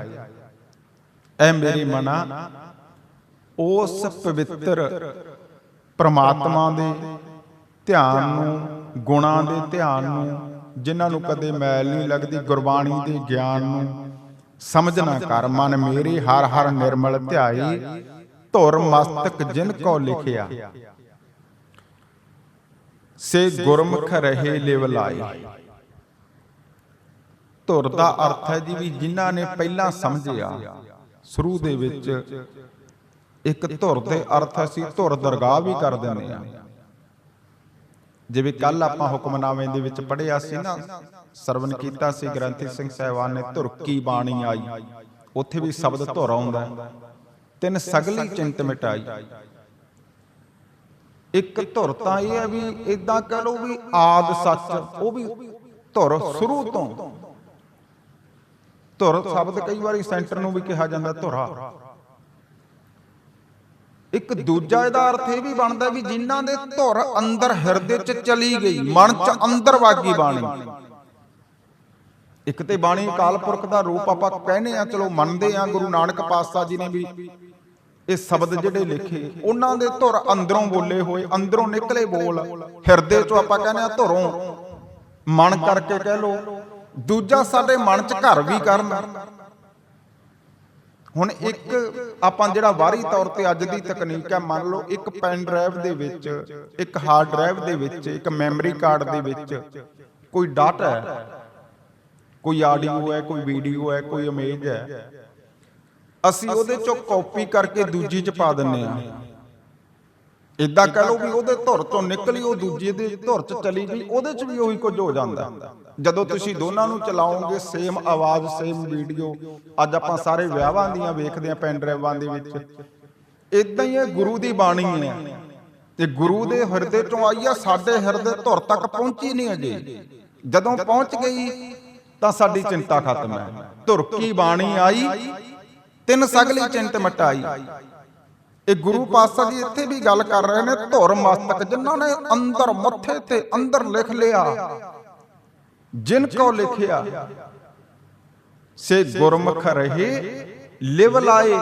ਐ ਮੇਰੀ ਮਨਾ ਉਸ ਪਵਿੱਤਰ ਪ੍ਰਮਾਤਮਾ ਦੇ ਧਿਆਨ ਨੂੰ, ਗੁਣਾਂ ਦੇ ਧਿਆਨ ਨੂੰ, ਜਿਨ੍ਹਾਂ ਨੂੰ ਕਦੇ ਮੈਲ ਨਹੀਂ ਲੱਗਦੀ ਗੁਰਬਾਣੀ ਦੇ ਗਿਆਨ ਨੂੰ ਸਮਝਣਾ ਕਰ, ਮਨ ਮੇਰੀ ਹਰ ਹਰ ਨਿਰਮਲ ਧਿਆਈ, ਧੁਰ ਮਸਤਕ ਜਿਨ ਕੋ ਲਿਖਿਆ। ਸੇ ਗੁਰਮੁਖ ਰਹੇ ਲਿਵ ਲਾਈ ਧੁਰ ਦਾ ਅਰਥ ਹੈ ਜੀ ਵੀ ਜਿਨ੍ਹਾਂ ਨੇ ਪਹਿਲਾਂ ਸਮਝਿਆ, ਸ਼ੁਰੂ ਦੇ ਵਿੱਚ ਇੱਕ ਧੁਰ ਦੇ ਅਰਥ ਅਸੀਂ ਧੁਰ ਦਰਗਾਹ ਵੀ ਕਰ ਦਿੰਦੇ ਆ ਜਿਵੇਂ ਕੱਲ ਆਪਾਂ ਹੁਕਮਨਾਮੇ ਦੇ ਵਿੱਚ ਪੜ੍ਹਿਆ ਸੀ ਨਾ ਸਰਵਨ ਕੀਤਾ ਸੀ, ਗ੍ਰੰਥੀ ਸਿੰਘ ਸਾਹਿਬਾਨ ਨੇ ਧੁਰ ਕੀ ਬਾਣੀ ਆਈ? ਉੱਥੇ ਵੀ ਸ਼ਬਦ ਧੁਰ ਆਉਂਦਾ ਤਿੰਨ ਸਗਲੀ ਚਿੰਤ ਮਿਟਾਈ। ਇੱਕ ਧੁਰ ਤਾਂ ਇਹ ਹੈ ਵੀ ਇਦਾਂ ਕਹ ਲਓ ਵੀ ਆਦ ਸੱਚ, ਉਹ ਵੀ ਧੁਰ ਸ਼ੁਰੂ ਤੋਂ। ਧੁਰ ਸ਼ਬਦ ਕਈ ਵਾਰੀ ਸੈਂਟਰ ਨੂੰ ਵੀ ਕਿਹਾ ਜਾਂਦਾ ਧੁਰਾ। ਇੱਕ ਦੂਜਾ ਇਹਦਾ ਅਰਥ ਇਹ ਵੀ ਬਣਦਾ ਵੀ ਜਿਨ੍ਹਾਂ ਦੇ ਧੁਰ ਅੰਦਰ ਹਿਰਦੇ 'ਚ ਚਲੀ ਗਈ, ਮਨ 'ਚ ਅੰਦਰ ਵਾਗੀ ਬਾਣੀ। ਇੱਕ ਤੇ ਬਾਣੀ ਅਕਾਲ ਪੁਰਖ ਦਾ ਰੂਪ ਆਪਾਂ ਕਹਿੰਦੇ ਆ ਚਲੋ ਮੰਨਦੇ ਆ ਗੁਰੂ ਨਾਨਕ ਪਾਤਸ਼ਾਹ ਜੀ ਨੇ ਵੀ ਇਹ ਸ਼ਬਦ ਜਿਹੜੇ ਲਿਖੇ, ਉਹਨਾਂ ਦੇ ਧੁਰ ਅੰਦਰੋਂ ਬੋਲੇ ਹੋਏ, ਅੰਦਰੋਂ ਨਿਕਲੇ ਬੋਲ, ਹਿਰਦੇ 'ਚੋਂ ਆਪਾਂ ਕਹਿੰਦੇ ਆ ਧੁਰੋਂ। ਮਨ ਕਰਕੇ ਕਹਿ ਲੋ ਦੂਜਾ ਸਾਡੇ ਮਨ 'ਚ ਘਰ ਵੀ ਕਰਨ ਹੁਣ ਇੱਕ ਆਪਾਂ ਜਿਹੜਾ ਬਾਹਰੀ ਤੌਰ ਤੇ ਅੱਜ ਦੀ ਤਕਨੀਕ ਹੈ ਮੰਨ ਲਓ ਇੱਕ ਪੈਨ ਡਰਾਈਵ ਦੇ ਵਿੱਚ ਇੱਕ ਹਾਰਡ ਡਰਾਈਵ ਦੇ ਵਿੱਚ ਇੱਕ ਮੈਮਰੀ ਕਾਰਡ ਦੇ ਵਿੱਚ ਕੋਈ ਡਾਟਾ ਹੈ? ਕੋਈ ਆਡੀਓ ਹੈ ਕੋਈ ਵੀਡੀਓ ਹੈ ਕੋਈ ਇਮੇਜ ਹੈ? ਅਸੀਂ ਉਹਦੇ ਚੋਂ ਕਾਪੀ ਕਰਕੇ ਦੂਜੀ ਚ ਪਾ ਦਿੰਨੇ ਆ ਇਦਾਂ ਕਹ ਲਓ ਵੀ ਉਹਦੇ ਧੁਰ ਤੋਂ ਨਿਕਲੀ, ਉਹ ਦੂਜੇ ਦੇ ਧੁਰ ਚ ਚਲੀ ਗਈ, ਉਹਦੇ ਚ ਵੀ ਉਹੀ ਕੁਝ ਹੋ ਜਾਂਦਾ। ਜਦੋਂ ਤੁਸੀਂ ਦੋਨਾਂ ਨੂੰ ਚਲਾਓਗੇ ਸੇਮ ਆਵਾਜ਼ ਸੇਮ ਵੀਡੀਓ ਅੱਜ ਆਪਾਂ ਸਾਰੇ ਵਿਆਹਾਂ ਦੀਆਂ ਵੇਖਦੇ ਆ ਪੈਨ ਡਰਾਈਵਾਂ ਦੇ ਵਿੱਚ। ਇਦਾਂ ਹੀ ਇਹ ਗੁਰੂ ਦੀ ਬਾਣੀ ਹੈ। ਤੇ ਗੁਰੂ ਦੇ ਹਿਰਦੇ ਚੋਂ ਆਈ ਆ, ਸਾਡੇ ਹਿਰਦੇ ਧੁਰ ਤੱਕ ਪਹੁੰਚੀ ਨਹੀਂ ਅਜੇ। ਜਦੋਂ ਪਹੁੰਚ ਗਈ, ਤਾਂ ਸਾਡੀ ਚਿੰਤਾ ਖਤਮ ਹੈ। ਧੁਰ ਕੀ ਬਾਣੀ ਆਈ? ਤਿੰਨ ਸਗਲੀ ਚਿੰਤ ਮਟਾਈ। ਇਹ ਗੁਰੂ ਪਾਤਸ਼ਾਹ ਜੀ ਇੱਥੇ ਵੀ ਗੱਲ ਕਰ ਰਹੇ ਨੇ, ਧੁਰ ਮਸਤਕ, ਜਿਨ੍ਹਾਂ ਨੇ ਅੰਦਰ ਮੱਥੇ ਤੇ ਅੰਦਰ ਲਿਖ ਲਿਆ। ਜਿਨ ਕੋ ਲਿਖਿਆ, ਸੇ ਗੁਰਮੁਖ ਰਹੇ, ਲਿਵ ਲਾਏ।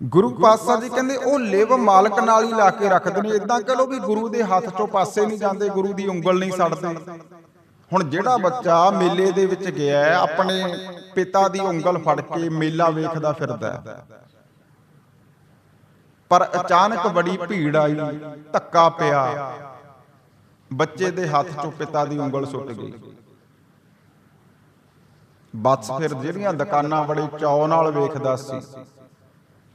ਗੁਰੂ ਪਾਤਸ਼ਾਹ ਜੀ ਕਹਿੰਦੇ, ਉਹ ਲਿਵ ਮਾਲਕ ਨਾਲ ਹੀ ਲਾ ਕੇ ਰੱਖਦੇ ਨੇ ਇਦਾਂ ਕਹ ਲੋ ਵੀ ਗੁਰੂ ਦੇ ਹੱਥ ਚੋਂ ਪਾਸੇ ਨਹੀਂ ਜਾਂਦੇ, ਗੁਰੂ ਦੀ ਉਂਗਲ ਨਹੀਂ ਛੱਡਦੇ ਹੁਣ ਜਿਹੜਾ ਬੱਚਾ ਮੇਲੇ ਦੇ ਵਿੱਚ ਗਿਆ ਆਪਣੇ ਪਿਤਾ ਦੀ ਉਂਗਲ ਫੜ ਕੇ ਮੇਲਾ ਵੇਖਦਾ ਫਿਰਦਾ ਹੈ। ਪਰ ਅਚਾਨਕ ਬੜੀ ਭੀੜ ਆਈ, ਧੱਕਾ ਪਿਆ। ਬੱਚੇ ਦੇ ਹੱਥ ਚੋਂ ਪਿਤਾ ਦੀ ਉਂਗਲ ਸੁੱਟ ਗਈ। ਬਸ ਫਿਰ ਜਿਹੜੀਆਂ ਦੁਕਾਨਾਂ ਬੜੇ ਚਾਅ ਨਾਲ ਵੇਖਦਾ ਸੀ,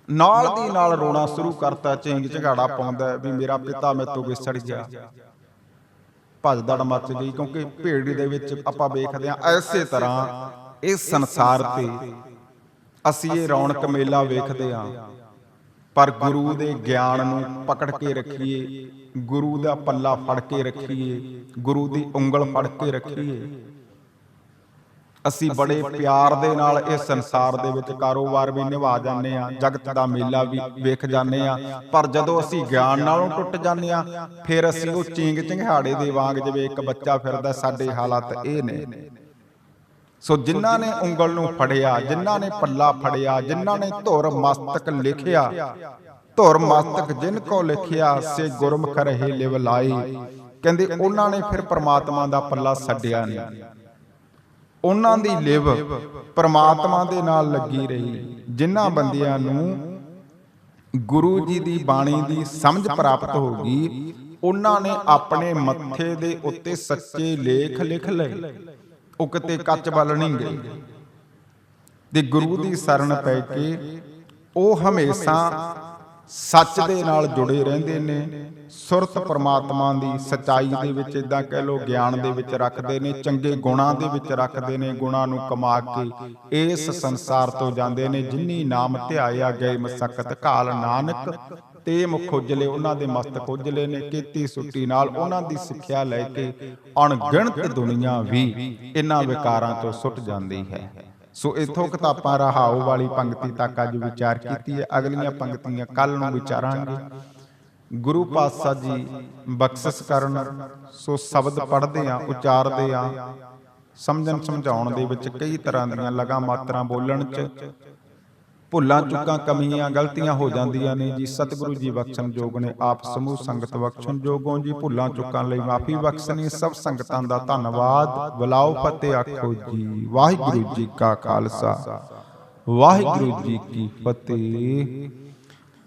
ਨਾਲ ਦੀ ਨਾਲ ਰੋਣਾ ਸ਼ੁਰੂ ਕਰਤਾ ਚਿੰਗ ਝਗਾੜਾ ਪਾਉਂਦਾ ਵੀ ਮੇਰਾ ਪਿਤਾ ਮੇਰੇ ਤੋਂ ਵਿਛੜ ਗਿਆ। ਭਜਦੜ ਮੱਚ ਗਈ, ਕਿਉਂਕਿ ਭੀੜ ਦੇ ਵਿੱਚ ਆਪਾਂ ਵੇਖਦੇ ਹਾਂ, ਐਸੇ ਤਰ੍ਹਾਂ ਇਸ ਸੰਸਾਰ ਤੇ ਅਸੀਂ ਇਹ ਰੌਣਕ ਮੇਲਾ ਵੇਖਦੇ ਹਾਂ। ਪਰ ਗੁਰੂ ਦੇ ਗਿਆਨ ਨੂੰ ਪਕੜ ਕੇ ਰੱਖੀਏ ਗੁਰੂ ਦਾ ਪੱਲਾ ਫੜ ਕੇ ਰੱਖੀਏ ਗੁਰੂ ਦੀ ਉਂਗਲ ਫੜ ਕੇ ਰੱਖੀਏ। ਅਸੀਂ ਬੜੇ ਪਿਆਰ ਦੇ ਨਾਲ ਇਸ ਸੰਸਾਰ ਦੇ ਵਿੱਚ ਕਾਰੋਬਾਰ ਵੀ ਨਿਭਾ ਜਾਂਦੇ ਆ ਜਗਤ ਦਾ ਮੇਲਾ ਵੀ ਵੇਖ ਜਾਂਦੇ ਆ ਪਰ ਜਦੋਂ ਅਸੀਂ ਗਿਆਨ ਨਾਲੋਂ ਟੁੱਟ ਜਾਂਦੇ ਆ ਫਿਰ ਅਸੀਂ ਉਹ ਚਿੰਗ ਚਿੰਘਾੜੇ ਦੇ ਵਾਂਗ ਜਿਵੇਂ ਇੱਕ ਬੱਚਾ ਫਿਰਦਾ ਸਾਡੇ ਹਾਲਾਤ ਇਹ ਨੇ। ਸੋ ਜਿਨ੍ਹਾਂ ਨੇ ਉਂਗਲ ਨੂੰ ਫੜਿਆ, ਜਿਨ੍ਹਾਂ ਨੇ ਪੱਲਾ ਫੜਿਆ, ਜਿਨ੍ਹਾਂ ਨੇ ਧੁਰ ਮਸਤਕ ਲਿਖਿਆ, ਧੁਰ ਮਸਤਕ ਜਿਨ ਕੋ ਲਿਖਿਆ, ਸੇ ਗੁਰਮੁਖ ਰਹੇ ਲਿਵ ਲਾਈ ਕਹਿੰਦੇ ਉਹਨਾਂ ਨੇ ਫਿਰ ਪ੍ਰਮਾਤਮਾ ਦਾ ਪੱਲਾ ਛੱਡਿਆ ਨਹੀਂ ਉਹਨਾਂ ਦੀ ਲਿਵ ਪ੍ਰਮਾਤਮਾ ਦੇ ਨਾਲ ਲੱਗੀ ਰਹੀ। ਜਿਨ੍ਹਾਂ ਬੰਦਿਆਂ ਨੂੰ ਗੁਰੂ ਜੀ ਦੀ ਬਾਣੀ ਦੀ ਸਮਝ ਪ੍ਰਾਪਤ ਹੋ ਗਈ, ਉਹਨਾਂ ਨੇ ਆਪਣੇ ਮੱਥੇ ਦੇ ਉੱਤੇ ਸੱਚੇ ਲੇਖ ਲਿਖ ਲਏ। ਉਹ ਕਿਤੇ ਕੱਚ ਵੱਲ ਨਹੀਂ ਗਏ ਤੇ ਗੁਰੂ ਦੀ ਸ਼ਰਨ ਪੈ ਕੇ ਉਹ ਹਮੇਸ਼ਾ ਸੱਚ ਦੇ ਨਾਲ ਜੁੜੇ ਰਹਿੰਦੇ ਨੇ। ਸੁਰਤ ਪ੍ਰਮਾਤਮਾ ਦੀ ਸਚਾਈ ਦੇ ਵਿੱਚ ਇਦਾਂ ਕਹਿ ਲੋ ਗਿਆਨ ਦੇ ਵਿੱਚ ਰੱਖਦੇ ਨੇ ਚੰਗੇ ਗੁਣਾਂ ਦੇ ਵਿੱਚ ਰੱਖਦੇ ਨੇ ਗੁਣਾਂ ਨੂੰ ਕਮਾ ਕੇ ਇਸ ਸੰਸਾਰ ਤੋਂ ਜਾਂਦੇ ਨੇ ਜਿਨੀ ਨਾਮ ਧਿਆਇਆ ਗਏ ਮਸਕਤ ਘਾਲ ਨਾਨਕ ਤੇ ਮੁਖ ਉਜਲੇ ਉਹਨਾਂ ਦੇ ਮਸਤਕ ਉਜਲੇ ਨੇ ਕੀਤੀ ਸੁੱਟੀ ਨਾਲ ਉਹਨਾਂ ਦੀ ਸਿੱਖਿਆ ਲੈ ਕੇ ਅਣਗਿਣਤ ਦੁਨੀਆ ਵੀ ਇਹਨਾਂ ਵਿਕਾਰਾਂ ਤੋਂ ਸੁੱਟ ਜਾਂਦੀ ਹੈ। ਸੋ ਇਥੋਂ ਕਿਤਾਬਾਂ ਰਹਾਉ ਵਾਲੀ ਪੰਕਤੀ ਤੱਕ ਅੱਜ ਵਿਚਾਰ ਕੀਤੀ ਹੈ। ਅਗਲੀਆਂ ਪੰਕਤੀਆਂ ਕੱਲ ਨੂੰ ਵਿਚਾਰਾਂਗੇ। ਗੁਰੂ ਪਾਤਸ਼ਾਹ ਜੀ ਬਖਸ਼ਿਸ਼ ਕਰਨ, ਸੋ ਸ਼ਬਦ ਪੜ੍ਹਦੇ ਆ ਉਚਾਰਦੇ ਆ ਸਮਝਣ ਸਮਝਾਉਣ ਦੇ ਵਿੱਚ ਕਈ ਤਰ੍ਹਾਂ ਦੀਆਂ ਲਗਾ ਮਾਤਰਾ ਬੋਲਣ ਚ ਭੁੱਲਾਂ ਚੁੱਕਾਂ ਕਮੀਆਂ ਗਲਤੀਆਂ ਹੋ ਜਾਂਦੀਆਂ ਨੇ ਜੀ ਸਤਿਗੁਰੂ ਜੀ ਬਖਸ਼ਣ ਯੋਗ ਨੇ ਆਪ ਸਮੂਹ ਸੰਗਤ ਬਖਸ਼ਣ ਯੋਗੋਂ ਜੀ ਭੁੱਲਾਂ ਚੁੱਕਾਂ ਲਈ ਮਾਫੀ ਬਖਸ਼ਣੀ ਸਭ ਸੰਗਤਾਂ ਦਾ ਧੰਨਵਾਦ। ਬੁਲਾਓ ਫਤਿਹ ਆਖੋ ਜੀ ਵਾਹਿਗੁਰੂ ਜੀ ਕਾ ਖਾਲਸਾ। ਵਾਹਿਗੁਰੂ ਜੀ ਕੀ ਫਤਿਹ।